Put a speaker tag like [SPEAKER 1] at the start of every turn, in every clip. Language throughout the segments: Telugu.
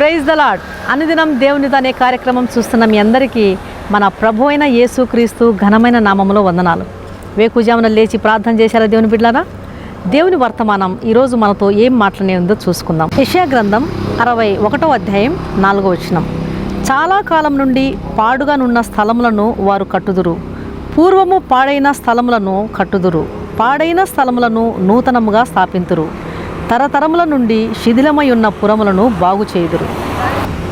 [SPEAKER 1] ప్రైజ్ ద లాడ్ అనుదినం దేవునిది అనే కార్యక్రమం చూస్తున్న మీ అందరికీ మన ప్రభు అయిన యేసుక్రీస్తు ఘనమైన నామములో వందనాలు. వేకుజామున లేచి ప్రార్థన చేశారా దేవుని బిడ్డారా దేవుని వర్తమానం ఈరోజు మనతో ఏం మాట్లాడే ఉందో చూసుకుందాం. యషయా గ్రంథం అరవై ఒకటో అధ్యాయం నాలుగో వచనం. చాలా కాలం నుండి పాడుగానున్న స్థలములను వారు కట్టుదురు. పూర్వము పాడైన స్థలములను కట్టుదురు. పాడైన స్థలములను నూతనముగా స్థాపింతురు. తరతరముల నుండి శిథిలమై ఉన్న పురములను బాగు చేయుదురు.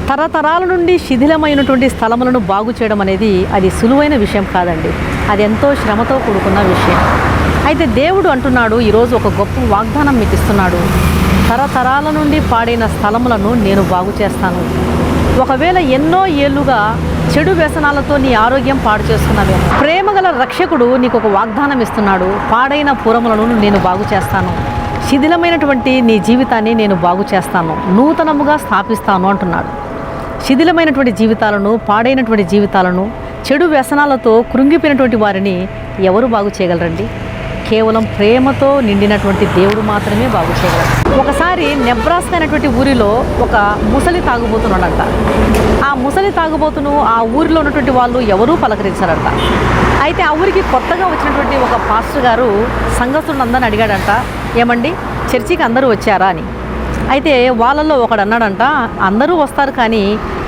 [SPEAKER 1] తరతరాల నుండి శిథిలమైనటువంటి స్థలములను బాగు చేయడం అనేది అది సులువైన విషయం కాదండి. అది ఎంతో శ్రమతో కూడుకున్న విషయం. అయితే దేవుడు అంటున్నాడు ఈరోజు ఒక గొప్ప వాగ్దానం మీకు ఇస్తున్నాడు. తరతరాల నుండి పాడైన స్థలములను నేను బాగు చేస్తాను. ఒకవేళ ఎన్నో ఏళ్ళుగా చెడు వ్యసనాలతో నీ ఆరోగ్యం పాడు చేసుకున్నావేమో ప్రేమగల రక్షకుడు నీకు ఒక వాగ్దానం ఇస్తున్నాడు పాడైన పురములను నేను బాగు చేస్తాను. శిథిలమైనటువంటి నీ జీవితాన్ని నేను బాగు చేస్తాను నూతనముగా స్థాపిస్తాను అంటున్నాడు. శిథిలమైనటువంటి జీవితాలను పాడైనటువంటి జీవితాలను చెడు వ్యసనాలతో కృంగిపోయినటువంటి వారిని ఎవరు బాగు చేయగలరండి? కేవలం ప్రేమతో నిండినటువంటి దేవుడు మాత్రమే బాగు చేయగలరు ఒకసారి నెబ్రాస్కా అనేటువంటి ఊరిలో ఒక ముసలి తాగుబోతున్నాడంట ఆ ముసలి తాగుబోతును ఆ ఊరిలో ఉన్నటువంటి వాళ్ళు ఎవరూ పలకరించారంట. అయితే ఆ ఊరికి కొత్తగా వచ్చినటువంటి ఒక పాస్టర్ గారు సంఘస్థులందరిని అడిగాడంట ఏమండి చర్చికి అందరూ వచ్చారా? అని. అయితే వాళ్ళల్లో ఒకడు అన్నాడంట అందరూ వస్తారు కానీ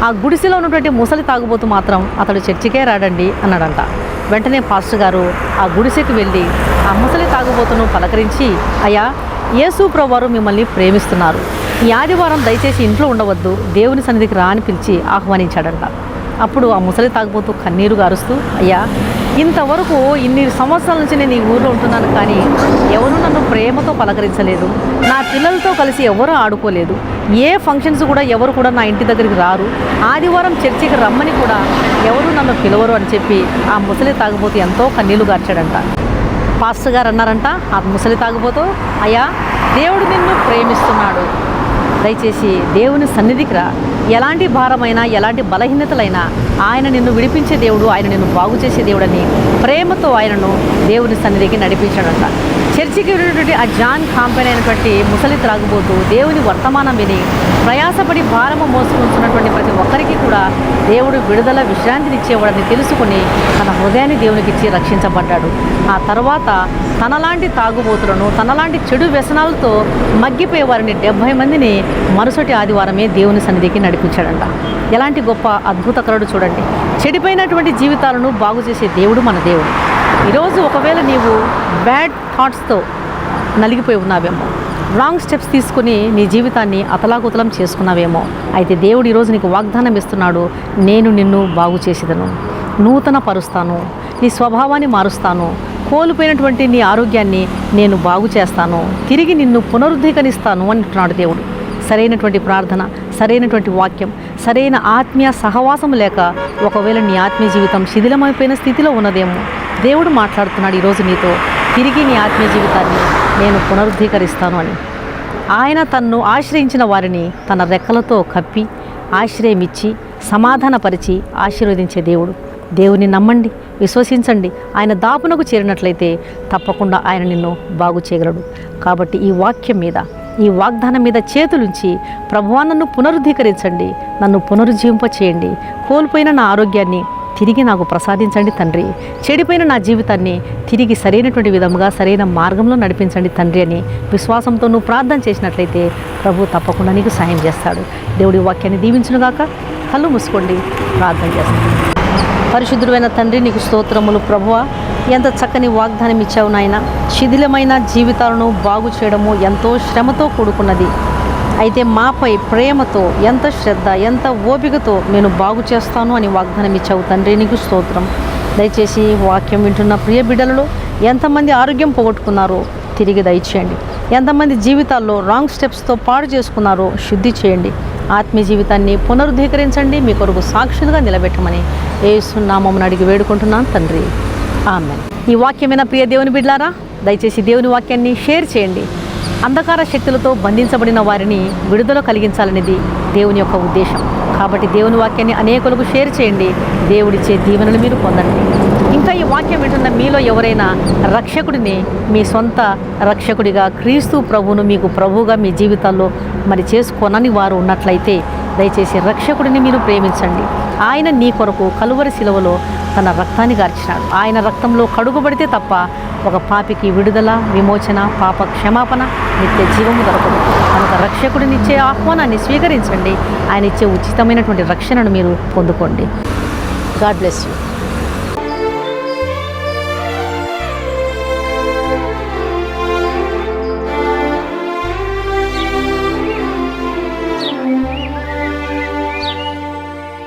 [SPEAKER 1] ఆ గుడిసెలో ఉన్నటువంటి ముసలి తాగుబోతు మాత్రం అతడు చర్చికే రాడండి అన్నాడంట. వెంటనే పాస్టర్ గారు ఆ గుడిసెకి వెళ్ళి ఆ ముసలి తాగుబోతును పలకరించి అయ్యా యేసు ప్రభువారు మిమ్మల్ని ప్రేమిస్తున్నారు. ఈ ఆదివారం దయచేసి ఇంట్లో ఉండవద్దు దేవుని సన్నిధికి రా అని పిలిచి ఆహ్వానించాడంట. అప్పుడు ఆ ముసలి తాగిపోతూ కన్నీరు గారుస్తూ అయ్యా ఇంతవరకు ఇన్ని సంవత్సరాల నుంచి నేను ఈ ఊర్లో ఉంటున్నాను కానీ ఎవరు నన్ను ప్రేమతో పలకరించలేదు. నా పిల్లలతో కలిసి ఎవరు ఆడుకోలేదు. ఏ ఫంక్షన్స్ కూడా ఎవరు కూడా నా ఇంటి దగ్గరికి రారు. ఆదివారం చర్చికి రమ్మని కూడా ఎవరు నన్ను పిలవరు అని చెప్పి ఆ ముసలి తాగిపోతూ ఎంతో కన్నీళ్ళు గార్చాడంట. పాస్టర్ గారు అన్నారంట ఆ ముసలి తాగిపోతూ అయ్యా దేవుడు నిన్ను ప్రేమిస్తున్నాడు. దయచేసి దేవుని సన్నిధికి రా. ఎలాంటి భారమైనా ఎలాంటి బలహీనతలైనా ఆయన నిన్ను విడిపించే దేవుడు ఆయన నిన్ను బాగు చేసే దేవుడని ప్రేమతో ఆయనను దేవుని సన్నిధికి నడిపించాడంట. చర్చికి వెళ్ళినటువంటి ఆ జాన్ కాంపెన్ అయినటువంటి ముసలి త్రాగుబోతూ దేవుని వర్తమానం విని ప్రయాసపడి భారము మోసుకుంటున్నటువంటి ప్రతి ఒక్కరికి కూడా దేవుడు విడుదల విశ్రాంతిని ఇచ్చేవాడని తెలుసుకుని తన హృదయాన్ని దేవునికి ఇచ్చి రక్షించబడ్డాడు. ఆ తర్వాత తనలాంటి తాగుబోతులను తనలాంటి చెడు వ్యసనాలతో మగ్గిపోయే వారిని డెబ్భై మందిని మరుసటి ఆదివారమే దేవుని సన్నిధికి నడిపించాడంట. ఎలాంటి గొప్ప అద్భుతకరుడు చూడండి. చెడిపోయినటువంటి జీవితాలను బాగు చేసే దేవుడు మన దేవుడు. ఈరోజు ఒకవేళ నీవు బ్యాడ్ థాట్స్తో నలిగిపోయి ఉన్నావేమో రాంగ్ స్టెప్స్ తీసుకుని నీ జీవితాన్ని అతలాకుతలం చేసుకున్నావేమో అయితే దేవుడు ఈరోజు నీకు వాగ్దానం ఇస్తున్నాడు నేను నిన్ను బాగు చేసేదను. నూతన పరుస్తాను నీ స్వభావాన్ని మారుస్తాను కోల్పోయినటువంటి నీ ఆరోగ్యాన్ని నేను బాగు చేస్తాను తిరిగి నిన్ను పునరుద్ధీకరిస్తాను అంటున్నాడు దేవుడు. సరైనటువంటి ప్రార్థన సరైనటువంటి వాక్యం సరైన ఆత్మీయ సహవాసం లేక ఒకవేళ నీ ఆత్మీయ జీవితం శిథిలమైపోయిన స్థితిలో ఉన్నదేమో దేవుడు మాట్లాడుతున్నాడు ఈరోజు నీతో తిరిగి నీ ఆత్మీయ జీవితాన్ని నేను పునరుద్ధీకరిస్తాను అని. ఆయన తన్ను ఆశ్రయించిన వారిని తన రెక్కలతో కప్పి ఆశ్రయమిచ్చి సమాధానపరిచి ఆశీర్వదించే దేవుడు. దేవుని నమ్మండి విశ్వసించండి. ఆయన దాపునకు చేరినట్లయితే తప్పకుండా ఆయన నిన్ను బాగు చేయగలడు. కాబట్టి ఈ వాక్యం మీద ఈ వాగ్దానం మీద చేతులుంచి ప్రభువా నన్ను పునరుద్ధీకరించండి నన్ను పునరుజ్జీవింప చేయండి కోల్పోయిన నా ఆరోగ్యాన్ని తిరిగి నాకు ప్రసాదించండి తండ్రి. చెడిపోయిన నా జీవితాన్ని తిరిగి సరైనటువంటి విధముగా సరైన మార్గంలో నడిపించండి తండ్రి అని విశ్వాసంతో నువ్వు ప్రార్థన చేసినట్లయితే ప్రభు తప్పకుండా నీకు సాయం చేస్తాడు. దేవుడి వాక్యాన్ని దీవించునుగాక. కళ్ళు మూసుకోండి. ప్రార్థన చేస్తాడు పరిశుద్ధుడైన తండ్రి నీకు స్తోత్రములు ప్రభువ. ఎంత చక్కని వాగ్దానం ఇచ్చావు నాయన. శిథిలమైన జీవితాలను బాగు చేయడము ఎంతో శ్రమతో కూడుకున్నది. అయితే మాపై ప్రేమతో ఎంత శ్రద్ధ ఎంత ఓపికతో నేను బాగు చేస్తాను అని వాగ్దానం ఇచ్చావు తండ్రి నీకు స్తోత్రం. దయచేసి వాక్యం వింటున్న ప్రియ బిడ్డలలో ఎంతమంది ఆరోగ్యం పోగొట్టుకున్నారో తిరిగి దయచేయండి. ఎంతమంది జీవితాల్లో రాంగ్ స్టెప్స్తో పాడు చేసుకున్నారో శుద్ధి చేయండి. ఆత్మీయ జీవితాన్ని పునరుద్ధీకరించండి. మీ కొరకు సాక్షులుగా నిలబెట్టమని ఏసునామం అడిగి వేడుకుంటున్నాను తండ్రి. ఆమె ఈ వాక్యమైన ప్రియ దేవుని బిడ్లారా దయచేసి దేవుని వాక్యాన్ని షేర్ చేయండి. అంధకార శక్తులతో బంధించబడిన వారిని విడుదల కలిగించాలనేది దేవుని యొక్క ఉద్దేశం. కాబట్టి దేవుని వాక్యాన్ని అనేకులకు షేర్ చేయండి. దేవుడిచ్చే దీవెనలు మీరు పొందండి. ఇంకా ఈ వాక్యం వింటున్న మీలో ఎవరైనా రక్షకుడిని మీ సొంత రక్షకుడిగా క్రీస్తు ప్రభువును మీకు ప్రభువుగా మీ జీవితాల్లో మరి చేసుకోనని వారు ఉన్నట్లయితే దయచేసి రక్షకుడిని మీరు ప్రేమించండి. ఆయన నీ కొరకు కలువరి శిలువలో తన రక్తాన్ని గార్చినాడు. ఆయన రక్తంలో కడుగుబడితే తప్ప ఒక పాపికి విడుదల విమోచన పాప క్షమాపణ నిత్య జీవము దొరకదు. కనుక రక్షకుడినిచ్చే ఆహ్వానాన్ని స్వీకరించండి. ఆయన ఇచ్చే ఉచితమైనటువంటి రక్షణను మీరు పొందుకోండి. God bless you.